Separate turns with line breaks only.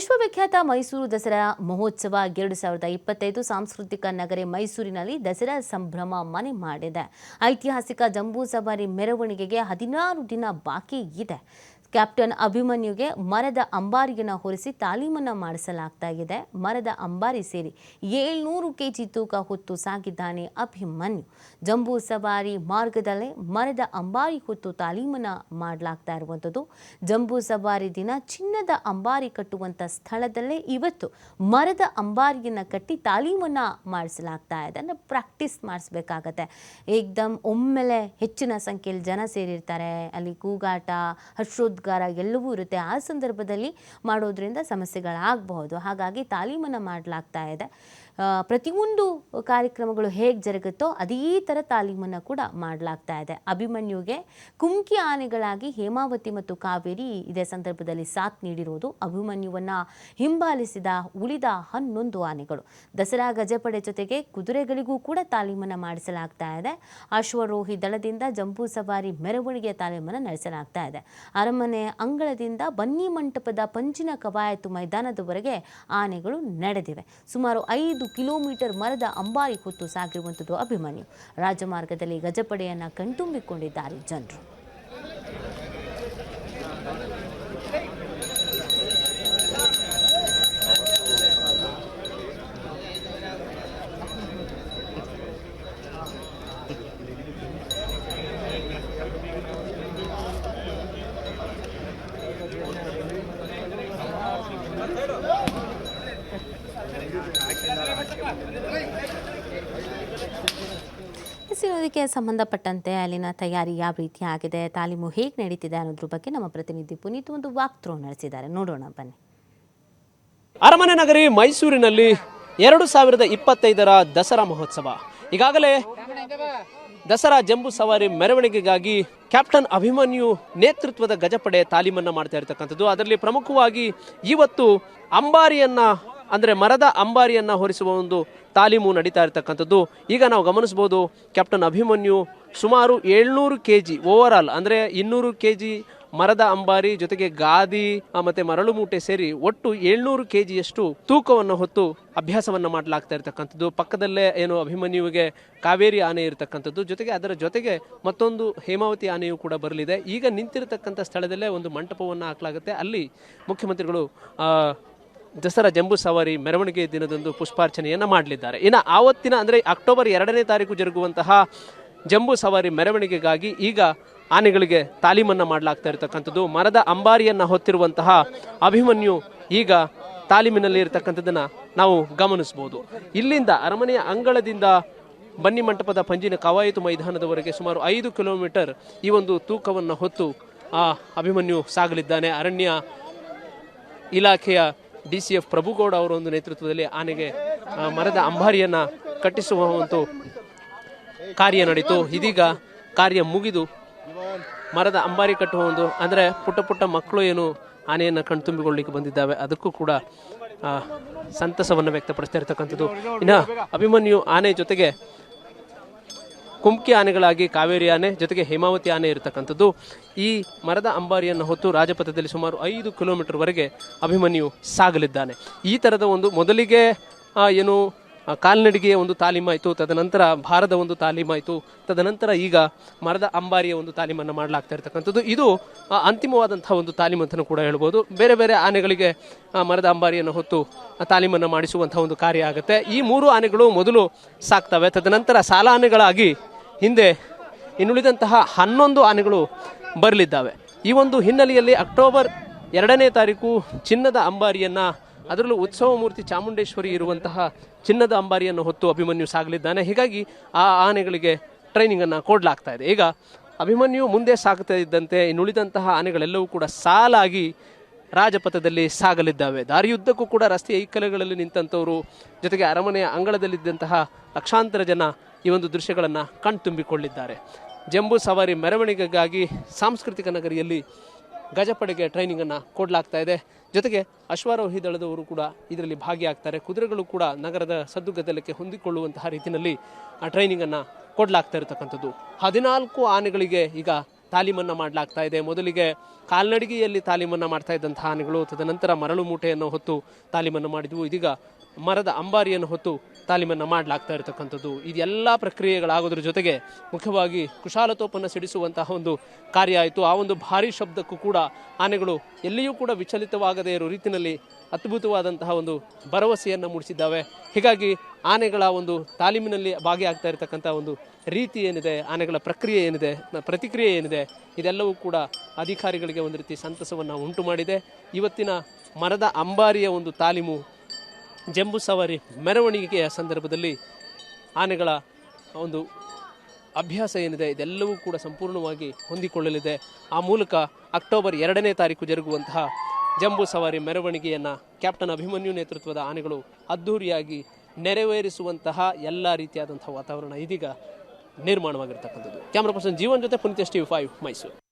ವಿಶ್ವವಿಖ್ಯಾತ ಮೈಸೂರು ದಸರಾ ಮಹೋತ್ಸವ ಎರಡು ಸಾವಿರದ ಇಪ್ಪತ್ತೈದು ಸಾಂಸ್ಕೃತಿಕ ನಗರಿ ಮೈಸೂರಿನಲ್ಲಿ ದಸರಾ ಸಂಭ್ರಮ ಮನೆ ಮಾಡಿದೆ. ಐತಿಹಾಸಿಕ ಜಂಬೂ ಸವಾರಿ ಮೆರವಣಿಗೆಗೆ ಹದಿನಾರು ದಿನ ಬಾಕಿ ಇದೆ. ಕ್ಯಾಪ್ಟನ್ ಅಭಿಮನ್ಯುಗೆ ಮರದ ಅಂಬಾರಿಯನ್ನು ಹೊರಿಸಿ ತಾಲೀಮನ್ನು ಮಾಡಿಸಲಾಗ್ತಾ ಇದೆ ಮರದ ಅಂಬಾರಿ ಸೇರಿ ಏಳ್ನೂರು ಕೆಜಿ ತೂಕ ಹೊತ್ತು ಸಾಗಿದ್ದಾನೆ ಅಭಿಮನ್ಯು. ಜಂಬೂ ಸವಾರಿ ಮಾರ್ಗದಲ್ಲೇ ಮರದ ಅಂಬಾರಿ ಹೊತ್ತು ತಾಲೀಮನ್ನು ಮಾಡಲಾಗ್ತಾ ಇರುವಂಥದ್ದು. ಜಂಬೂ ಸವಾರಿ ದಿನ ಚಿನ್ನದ ಅಂಬಾರಿ ಕಟ್ಟುವಂಥ ಸ್ಥಳದಲ್ಲೇ ಇವತ್ತು ಮರದ ಅಂಬಾರಿಯನ್ನು ಕಟ್ಟಿ ತಾಲೀಮನ್ನು ಮಾಡಿಸಲಾಗ್ತಾ ಇದೆ. ಅಂದರೆ ಪ್ರಾಕ್ಟೀಸ್ ಮಾಡಿಸ್ಬೇಕಾಗತ್ತೆ. ಏಕ್ದಮ್ ಒಮ್ಮೆಲೆ ಹೆಚ್ಚಿನ ಸಂಖ್ಯೆಯಲ್ಲಿ ಜನ ಸೇರಿರ್ತಾರೆ. ಅಲ್ಲಿ ಕೂಗಾಟ ಹರ್ಷೋದ್ಗಾರ ಎಲ್ಲವೂ ಇರುತ್ತೆ. ಆ ಸಂದರ್ಭದಲ್ಲಿ ಮಾಡೋದ್ರಿಂದ ಸಮಸ್ಯೆಗಳಾಗಬಹುದು. ಹಾಗಾಗಿ ತಾಲೀಮನ್ನು ಮಾಡಲಾಗ್ತಾ ಇದೆ. ಪ್ರತಿಯೊಂದು ಕಾರ್ಯಕ್ರಮಗಳು ಹೇಗೆ ಜರುಗುತ್ತೋ ಅದೇ ಥರ ತಾಲೀಮನ್ನು ಕೂಡ ಮಾಡಲಾಗ್ತಾ ಇದೆ. ಅಭಿಮನ್ಯುಗೆ ಕುಮ್ಕಿ ಆನೆಗಳಾಗಿ ಹೇಮಾವತಿ ಮತ್ತು ಕಾವೇರಿ ಇದೇ ಸಂದರ್ಭದಲ್ಲಿ ಸಾಥ್ ನೀಡಿರುವುದು ಅಭಿಮನ್ಯುವನ್ನು ಹಿಂಬಾಲಿಸಿದ ಉಳಿದ ಹನ್ನೊಂದು ಆನೆಗಳು. ದಸರಾ ಗಜಪಡೆ ಜೊತೆಗೆ ಕುದುರೆಗಳಿಗೂ ಕೂಡ ತಾಲೀಮನ್ನು ಮಾಡಿಸಲಾಗ್ತಾ ಇದೆ. ಅಶ್ವರೋಹಿ ದಳದಿಂದ ಜಂಬೂ ಸವಾರಿ ಮೆರವಣಿಗೆ ತಾಲೀಮನ್ನು ನಡೆಸಲಾಗ್ತಾ ಇದೆ. ಅರಮನೆ ಅಂಗಳದಿಂದ ಬನ್ನಿ ಮಂಟಪದ ಪಂಚಿನ ಕವಾಯತು ಮೈದಾನದವರೆಗೆ ಆನೆಗಳು ನಡೆದಿವೆ. ಸುಮಾರು ಐದು ಕಿಲೋಮೀಟರ್ ಮರದ ಅಂಬಾರಿ ಹೊತ್ತು ಸಾಗಿರುವಂಥದ್ದು ಅಭಿಮನ್ಯು. ರಾಜಮಾರ್ಗದಲ್ಲಿ ಗಜಪಡೆಯನ್ನು ಕಣ್ತುಂಬಿಕೊಂಡಿದ್ದಾರೆ ಜನರು. ಎಸ್ ಇದಕ್ಕೆ ಸಂಬಂಧಪಟ್ಟಂತೆ ಅಲ್ಲಿನ ತಯಾರಿ ಯಾವ ರೀತಿ ಆಗಿದೆ, ತಾಲೀಮು ಹೇಗೆ ನಡೀತಿದೆ ಅನ್ನೋದ್ರ ಬಗ್ಗೆ ನಮ್ಮ ಪ್ರತಿನಿಧಿ ಪುನೀತ್ ಒಂದು ವಾಕ್ ಥ್ರೋ ನಡೆಸಿದ್ದಾರೆ. ನೋಡೋಣ, ಬನ್ನಿ.
ಅರಮನೆ ನಗರಿ ಮೈಸೂರಿನಲ್ಲಿ ಎರಡು ಸಾವಿರದ ಇಪ್ಪತ್ತೈದರ ದಸರಾ ಮಹೋತ್ಸವ. ಈಗಾಗಲೇ ದಸರಾ ಜಂಬೂ ಸವಾರಿ ಮೆರವಣಿಗೆಗಾಗಿ ಕ್ಯಾಪ್ಟನ್ ಅಭಿಮನ್ಯು ನೇತೃತ್ವದ ಗಜಪಡೆ ತಾಲೀಮನ್ನ ಮಾಡ್ತಾ ಇರತಕ್ಕಂಥದ್ದು. ಅದರಲ್ಲಿ ಪ್ರಮುಖವಾಗಿ ಇವತ್ತು ಅಂಬಾರಿಯನ್ನ ಅಂದ್ರೆ ಮರದ ಅಂಬಾರಿಯನ್ನು ಹೊರಿಸುವ ಒಂದು ತಾಲೀಮು ನಡೀತಾ ಇರತಕ್ಕಂಥದ್ದು. ಈಗ ನಾವು ಗಮನಿಸ್ಬೋದು ಕ್ಯಾಪ್ಟನ್ ಅಭಿಮನ್ಯು ಸುಮಾರು ಏಳ್ನೂರು ಕೆ ಜಿ ಓವರ್ ಆಲ್ ಅಂದ್ರೆ ಇನ್ನೂರು ಕೆ ಜಿ ಮರದ ಅಂಬಾರಿ ಜೊತೆಗೆ ಗಾದಿ ಮತ್ತು ಮರಳು ಮೂಟೆ ಸೇರಿ ಒಟ್ಟು ಏಳ್ನೂರು ಕೆ ಜಿಯಷ್ಟು ತೂಕವನ್ನು ಹೊತ್ತು ಅಭ್ಯಾಸವನ್ನು ಮಾಡಲಾಗ್ತಾ ಇರತಕ್ಕಂಥದ್ದು. ಪಕ್ಕದಲ್ಲೇ ಏನು ಅಭಿಮನ್ಯುವಿಗೆ ಕಾವೇರಿ ಆನೆ ಇರತಕ್ಕಂಥದ್ದು. ಜೊತೆಗೆ ಅದರ ಜೊತೆಗೆ ಮತ್ತೊಂದು ಹೇಮಾವತಿ ಆನೆಯು ಕೂಡ ಬರಲಿದೆ. ಈಗ ನಿಂತಿರತಕ್ಕಂಥ ಸ್ಥಳದಲ್ಲೇ ಒಂದು ಮಂಟಪವನ್ನು ಹಾಕಲಾಗುತ್ತೆ. ಅಲ್ಲಿ ಮುಖ್ಯಮಂತ್ರಿಗಳು ದಸರಾ ಜಂಬೂ ಸವಾರಿ ಮೆರವಣಿಗೆ ದಿನದಂದು ಪುಷ್ಪಾರ್ಚನೆಯನ್ನು ಮಾಡಲಿದ್ದಾರೆ. ಇನ್ನು ಆವತ್ತಿನ ಅಂದರೆ ಅಕ್ಟೋಬರ್ ಎರಡನೇ ತಾರೀಕು ಜರುಗುವಂತಹ ಜಂಬೂ ಸವಾರಿ ಮೆರವಣಿಗೆಗಾಗಿ ಈಗ ಆನೆಗಳಿಗೆ ತಾಲೀಮನ್ನು ಮಾಡಲಾಗ್ತಾ ಇರತಕ್ಕಂಥದ್ದು. ಮರದ ಅಂಬಾರಿಯನ್ನು ಹೊತ್ತಿರುವಂತಹ ಅಭಿಮನ್ಯು ಈಗ ತಾಲೀಮಿನಲ್ಲಿ ಇರತಕ್ಕಂಥದ್ದನ್ನು ನಾವು ಗಮನಿಸ್ಬೋದು. ಇಲ್ಲಿಂದ ಅರಮನೆಯ ಅಂಗಳದಿಂದ ಬನ್ನಿ ಮಂಟಪದ ಪಂಜಿನ ಕವಾಯತು ಮೈದಾನದವರೆಗೆ ಸುಮಾರು ಐದು ಕಿಲೋಮೀಟರ್ ಈ ಒಂದು ತೂಕವನ್ನು ಹೊತ್ತು ಆ ಅಭಿಮನ್ಯು ಸಾಗಲಿದ್ದಾನೆ. ಅರಣ್ಯ ಇಲಾಖೆಯ ಡಿ ಸಿ ಎಫ್ ಪ್ರಭುಗೌಡ ಅವರ ಒಂದು ನೇತೃತ್ವದಲ್ಲಿ ಆನೆಗೆ ಮರದ ಅಂಬಾರಿಯನ್ನ ಕಟ್ಟಿಸುವ ಒಂದು ಕಾರ್ಯ ನಡೀತು. ಇದೀಗ ಕಾರ್ಯ ಮುಗಿದು ಮರದ ಅಂಬಾರಿ ಕಟ್ಟುವ ಒಂದು, ಅಂದ್ರೆ ಪುಟ್ಟ ಪುಟ್ಟ ಮಕ್ಕಳು ಏನು ಆನೆಯನ್ನು ಕಣ್ತುಂಬಿಕೊಳ್ಳಿಕ್ಕೆ ಬಂದಿದ್ದಾವೆ, ಅದಕ್ಕೂ ಕೂಡ ಸಂತಸವನ್ನು ವ್ಯಕ್ತಪಡಿಸ್ತಾ ಇರ್ತಕ್ಕಂಥದ್ದು. ಇನ್ನು ಅಭಿಮನ್ಯು ಆನೆ ಜೊತೆಗೆ ಕುಮ್ಕಿ ಆನೆಗಳಾಗಿ ಕಾವೇರಿ ಆನೆ, ಜೊತೆಗೆ ಹೇಮಾವತಿ ಆನೆ ಇರತಕ್ಕಂಥದ್ದು. ಈ ಮರದ ಅಂಬಾರಿಯನ್ನು ಹೊತ್ತು ರಾಜಪಥದಲ್ಲಿ ಸುಮಾರು ಐದು ಕಿಲೋಮೀಟರ್ ವರೆಗೆ ಅಭಿಮನ್ಯು ಸಾಗಲಿದ್ದಾನೆ. ಈ ಥರದ ಒಂದು ಮೊದಲಿಗೆ ಏನು ಕಾಲ್ನಡಿಗೆಯ ಒಂದು ತಾಲೀಮಾಯಿತು ತದನಂತರ ಭಾರದ ಒಂದು ತಾಲೀಮಾಯಿತು ತದನಂತರ ಈಗ ಮರದ ಅಂಬಾರಿಯ ಒಂದು ತಾಲೀಮನ್ನು ಮಾಡಲಾಗ್ತಾ ಇರತಕ್ಕಂಥದ್ದು. ಇದು ಅಂತಿಮವಾದಂತಹ ಒಂದು ತಾಲೀಮು ಅಂತಲೂ ಕೂಡ ಹೇಳ್ಬೋದು. ಬೇರೆ ಬೇರೆ ಆನೆಗಳಿಗೆ ಮರದ ಅಂಬಾರಿಯನ್ನು ಹೊತ್ತು ತಾಲೀಮನ್ನು ಮಾಡಿಸುವಂತಹ ಒಂದು ಕಾರ್ಯ ಆಗುತ್ತೆ. ಈ ಮೂರು ಆನೆಗಳು ಮೊದಲು ಸಾಕ್ತವೆ ತದನಂತರ ಸಾಲ ಆನೆಗಳಾಗಿ ಹಿಂದೆ ಇನ್ನುಳಿದಂತಹ ಹನ್ನೊಂದು ಆನೆಗಳು ಬರಲಿದ್ದಾವೆ. ಈ ಒಂದು ಹಿನ್ನೆಲೆಯಲ್ಲಿ ಅಕ್ಟೋಬರ್ ಎರಡನೇ ತಾರೀಕು ಚಿನ್ನದ ಅಂಬಾರಿಯನ್ನು, ಅದರಲ್ಲೂ ಉತ್ಸವ ಮೂರ್ತಿ ಚಾಮುಂಡೇಶ್ವರಿ ಇರುವಂತಹ ಚಿನ್ನದ ಅಂಬಾರಿಯನ್ನು ಹೊತ್ತು ಅಭಿಮನ್ಯು ಸಾಗಲಿದ್ದಾನೆ. ಹೀಗಾಗಿ ಆ ಆನೆಗಳಿಗೆ ಟ್ರೈನಿಂಗನ್ನು ಕೊಡಲಾಗ್ತಾ ಇದೆ. ಈಗ ಅಭಿಮನ್ಯು ಮುಂದೆ ಸಾಗ್ತಾ ಇದ್ದಂತೆ ಇನ್ನುಳಿದಂತಹ ಆನೆಗಳೆಲ್ಲವೂ ಕೂಡ ಸಾಲಾಗಿ ರಾಜಪಥದಲ್ಲಿ ಸಾಗಲಿದ್ದಾವೆ. ದಾರಿಯುದ್ದಕ್ಕೂ ಕೂಡ ರಸ್ತೆಯ ಐಕಲೆಗಳಲ್ಲಿ ನಿಂತಂಥವರು, ಜೊತೆಗೆ ಅರಮನೆಯ ಅಂಗಳದಲ್ಲಿದ್ದಂತಹ ಲಕ್ಷಾಂತರ ಜನ ಈ ಒಂದು ದೃಶ್ಯಗಳನ್ನು ಕಣ್ತುಂಬಿಕೊಳ್ಳಿದ್ದಾರೆ. ಜಂಬೂ ಸವಾರಿ ಮೆರವಣಿಗೆಗಾಗಿ ಸಾಂಸ್ಕೃತಿಕ ನಗರಿಯಲ್ಲಿ ಗಜಪಡೆಗೆ ಟ್ರೈನಿಂಗನ್ನು ಕೊಡಲಾಗ್ತಾ ಇದೆ. ಜೊತೆಗೆ ಅಶ್ವಾರೋಹಿ ದಳದವರು ಕೂಡ ಇದರಲ್ಲಿ ಭಾಗಿಯಾಗ್ತಾರೆ. ಕುದುರೆಗಳು ಕೂಡ ನಗರದ ಸದ್ದುಗದ್ದಲಕ್ಕೆ ಹೊಂದಿಕೊಳ್ಳುವಂತಹ ರೀತಿಯಲ್ಲಿ ಆ ಟ್ರೈನಿಂಗನ್ನು ಕೊಡಲಾಗ್ತಾ ಇರತಕ್ಕಂಥದ್ದು. ಹದಿನಾಲ್ಕು ಆನೆಗಳಿಗೆ ಈಗ ತಾಲೀಮನ್ನು ಮಾಡಲಾಗ್ತಾ ಇದೆ. ಮೊದಲಿಗೆ ಕಾಲ್ನಡಿಗೆಯಲ್ಲಿ ತಾಲೀಮನ್ನು ಮಾಡ್ತಾ ಇದ್ದಂತಹ ಆನೆಗಳು, ತದನಂತರ ಮರಳು ಮೂಟೆಯನ್ನು ಹೊತ್ತು ತಾಲೀಮನ್ನು ಮಾಡಿದ್ವು. ಇದೀಗ ಮರದ ಅಂಬಾರಿಯನ್ನು ಹೊತ್ತು ತಾಲೀಮನ್ನು ಮಾಡಲಾಗ್ತಾ ಇರತಕ್ಕಂಥದ್ದು. ಇದೆಲ್ಲ ಪ್ರಕ್ರಿಯೆಗಳಾಗೋದ್ರ ಜೊತೆಗೆ ಮುಖ್ಯವಾಗಿ ಕುಶಾಲತೋಪನ್ನು ಸಿಡಿಸುವಂತಹ ಒಂದು ಕಾರ್ಯ ಆಯಿತು. ಆ ಒಂದು ಭಾರಿ ಶಬ್ದಕ್ಕೂ ಕೂಡ ಆನೆಗಳು ಎಲ್ಲಿಯೂ ಕೂಡ ವಿಚಲಿತವಾಗದೇ ಇರೋ ರೀತಿಯಲ್ಲಿ ಅದ್ಭುತವಾದಂತಹ ಒಂದು ಭರವಸೆಯನ್ನು ಮೂಡಿಸಿದ್ದಾವೆ. ಹೀಗಾಗಿ ಆನೆಗಳ ಒಂದು ತಾಲೀಮಿನಲ್ಲಿ ಭಾಗಿಯಾಗ್ತಾ ಇರತಕ್ಕಂಥ ಒಂದು ರೀತಿ ಏನಿದೆ, ಆನೆಗಳ ಪ್ರಕ್ರಿಯೆ ಏನಿದೆ ಪ್ರತಿಕ್ರಿಯೆ ಏನಿದೆ, ಇದೆಲ್ಲವೂ ಕೂಡ ಅಧಿಕಾರಿಗಳಿಗೆ ಒಂದು ರೀತಿ ಸಂತಸವನ್ನು ಉಂಟು ಮಾಡಿದೆ. ಇವತ್ತಿನ ಮರದ ಅಂಬಾರಿಯ ಒಂದು ತಾಲೀಮು ಜಂಬೂ ಸವಾರಿ ಮೆರವಣಿಗೆಯ ಸಂದರ್ಭದಲ್ಲಿ ಆನೆಗಳ ಒಂದು ಅಭ್ಯಾಸ ಏನಿದೆ, ಇದೆಲ್ಲವೂ ಕೂಡ ಸಂಪೂರ್ಣವಾಗಿ ಹೊಂದಿಕೊಳ್ಳಲಿದೆ. ಆ ಮೂಲಕ ಅಕ್ಟೋಬರ್ ಎರಡನೇ ತಾರೀಕು ಜರುಗುವಂತಹ ಜಂಬೂ ಸವಾರಿ ಮೆರವಣಿಗೆಯನ್ನು ಕ್ಯಾಪ್ಟನ್ ಅಭಿಮನ್ಯು ನೇತೃತ್ವದ ಆನೆಗಳು ಅದ್ಧೂರಿಯಾಗಿ ನೆರವೇರಿಸುವಂತಹ ಎಲ್ಲ ರೀತಿಯಾದಂಥ ವಾತಾವರಣ ಇದೀಗ ನಿರ್ಮಾಣವಾಗಿರ್ತಕ್ಕಂಥದ್ದು. ಕ್ಯಾಮ್ರಾ ಪರ್ಸನ್ ಜೀವನ್ ಜೊತೆ ಪುನೀತ್ ಟಿ ಫೈವ್ ಮೈಸೂರು.